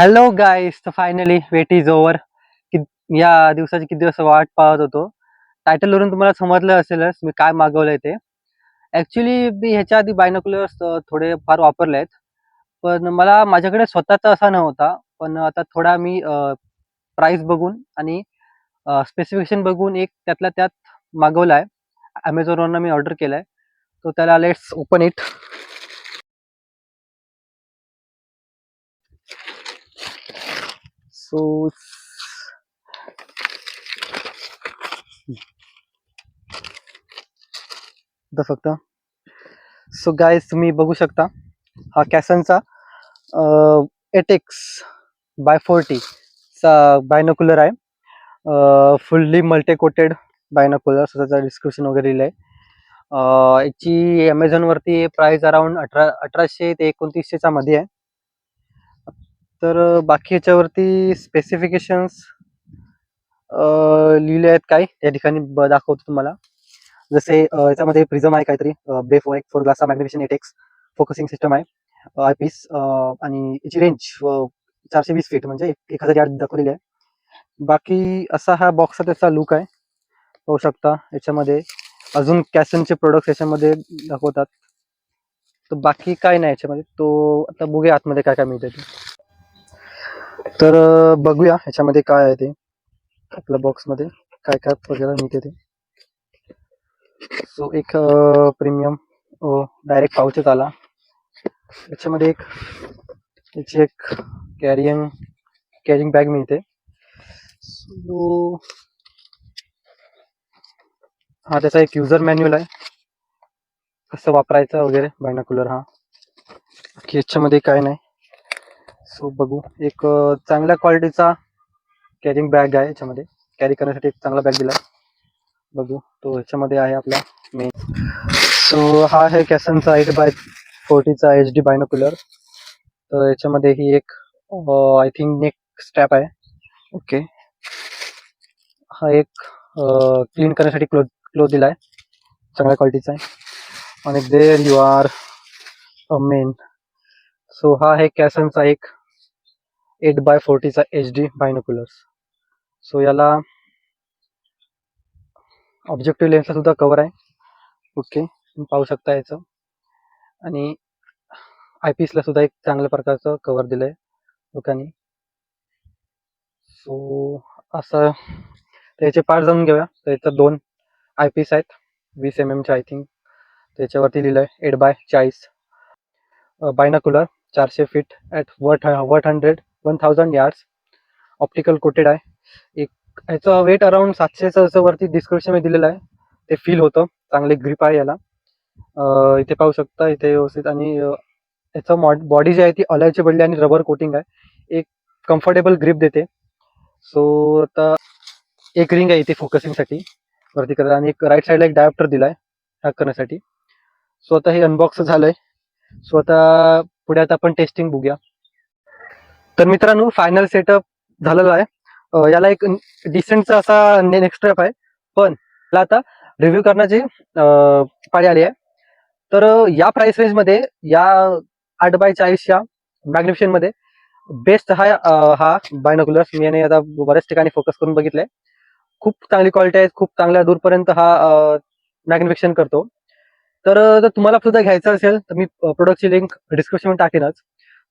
Hello गाईस तर finally weight is over कि या दिवसाची किती दिवस वाट पाहत होतो. टायटलवरून तुम्हाला समजलं असेलच मी काय मागवलंय ते. ॲक्च्युली मी ह्याच्या आधी बायनोक्युलर्स थोडे फार वापरले आहेत पण मला माझ्याकडे स्वतःचा असा नव्हता. पण आता थोडा मी प्राईस बघून आणि स्पेसिफिकेशन बघून एक त्यातल्या त्यात मागवला आहे ॲमेझॉनवरनं मी ऑर्डर केला आहे तो त्याला let's open it so the फक्त. सो गायस तुम्ही बघू शकता हा कॅसनचा एटेक्स बाय फोर्टी चा बायनोकुलर आहे. फुल्ली मल्टी कोटेड बायनोकुलर त्याचं डिस्क्रिप्शन वगैरे लिहिलं आहे याची ॲमेझॉनवरती प्राईस अराउंड अठरा अठराशे ते एकोणतीसशेच्या मध्ये आहे. तर बाकी याच्यावरती स्पेसिफिकेशन्स लिहिले आहेत काय या ठिकाणी दाखवतो तुम्हाला. जसे याच्यामध्ये प्रिझम आहे काहीतरी. बे फोर एक फोर ग्लास मॅग्नेशन एटेक्स फोकसिंग सिस्टम आहे. आय पीस आणि याची रेंज चारशे वीस फीट म्हणजे एक हजार यार्ड दाखवलेली आहे. बाकी असा हा बॉक्सचा त्याचा लुक आहे. पाहू शकता याच्यामध्ये अजून कॅसनचे प्रोडक्ट याच्यामध्ये दाखवतात. तर बाकी काय नाही याच्यामध्ये. तो आता बघूया आतमध्ये काय काय मिळतं तर बघूया ह्याच्यामध्ये काय आहे ते. आपल्या बॉक्समध्ये काय काय वगैरे मिळते ते. सो एक प्रीमियम डायरेक्ट पाऊचच आला. याच्यामध्ये एक याची एक कॅरियंग कॅरिंग बॅग मिळते. सो हा त्याचा एक युजर मॅन्युअल आहे. कसं वापरायचं वगैरे बायनाकुलर हा. याच्यामध्ये काय नाही. सो बघू. एक चांगल्या क्वालिटीचा कॅरिंग बॅग आहे याच्यामध्ये. कॅरी करण्यासाठी एक चांगला बॅग दिला बघू. तो ह्याच्यामध्ये आहे आपला मेन सो हा आहे कॅसनचा एट बाय फोर्टीचा एच डी बायनोकुलर तर याच्यामध्ये ही एक आय थिंक नेक स्टॅप आहे. ओके हा एक क्लीन करण्यासाठी क्लो क्लोथ दिला आहे चांगल्या क्वालिटीचा आहे. आणि there you are man so हा आहे कॅसनचा एक एट बाय फोर्टीचा एच डी बायनोक्युलर्स. सो याला ऑब्जेक्टिव्ह लेन्सला सुद्धा कवर आहे. ओके तुम्ही पाहू शकता याचं. आणि आय पीसला सुद्धा एक चांगल्या प्रकारचं कवर दिलं आहे लोकांनी. सो असं त्याचे पार्ट जाऊन घेऊया. तर याचं दोन आय पीस आहेत वीस एम एमचे आय थिंक त्याच्यावरती लिहिलं आहे एट बाय चाळीस. बायनाकुलर चारशे feet at what what hundred one thousand yards optical coated आहे एक ह्याचं वेट अराउंड सातशेचं असं वरती डिस्क्रिप्शनमध्ये दिलेलं आहे. ते फील होतं. चांगले ग्रिप आहे याला. इथे पाहू शकता इथे व्यवस्थित. आणि याचं मॉड बॉडी जी आहे ती अलायची बडली आणि रबर कोटिंग आहे. एक कम्फर्टेबल ग्रिप देते. सो आता एक रिंग आहे इथे फोकसिंगसाठी वरती करत आणि एक राईट साईडला एक डायप्टर दिलाय. हॅक करण्यासाठी. सो आता हे अनबॉक्स झालंय. सो आता पुढे आता आपण टेस्टिंग बघूया. तर मित्रांनो फायनल सेटअप झालेला आहे. याला एक डिसेंटचा असा नेक्स्ट स्टेप आहे. पण याला आता रिव्ह्यू करण्याची पाळी आली आहे. तर या प्राइस रेंजमध्ये या आठ बाय चाळीसच्या मॅग्निफिशनमध्ये बेस्ट हा हा बायनोकुलर्स मी याने आता बऱ्याच ठिकाणी फोकस करून बघितलंय. खूप चांगली क्वालिटी आहे खूप चांगल्या दूरपर्यंत हा मॅग्निफिकेशन करतो. तर जर तुम्हाला सुद्धा घ्यायचं असेल तर मी प्रोडक्टची लिंक डिस्क्रिप्शनमध्ये टाकेनच.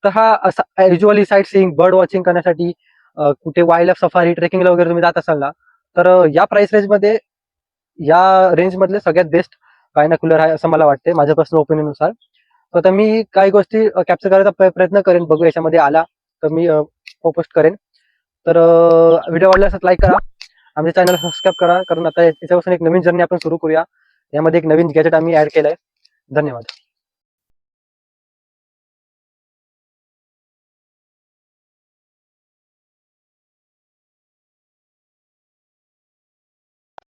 तर हा असा usually sightseeing bird watching करण्यासाठी कुठे वाईल्ड लाईफ सफारी ट्रेकिंगला वगैरे तुम्ही जात असाल ना तर या प्राइस रेंजमध्ये या रेंज मधले सगळ्यात बेस्ट बायनाकुलर आहे असं मला वाटते माझ्या पर्सनल ओपिनियननुसार तर आता मी काही गोष्टी कॅप्चर करायचा प्रयत्न करेन बघू याच्यामध्ये आला तर मी पोस्ट करेन. तर व्हिडिओ आवडल्यास लाईक करा आमच्या चॅनल सबस्क्राईब करा कारण आता याच्यापासून एक नवीन जर्नी आपण सुरू करूया. यामध्ये एक नवीन गॅजेट आम्ही ऍड केलंय. धन्यवाद.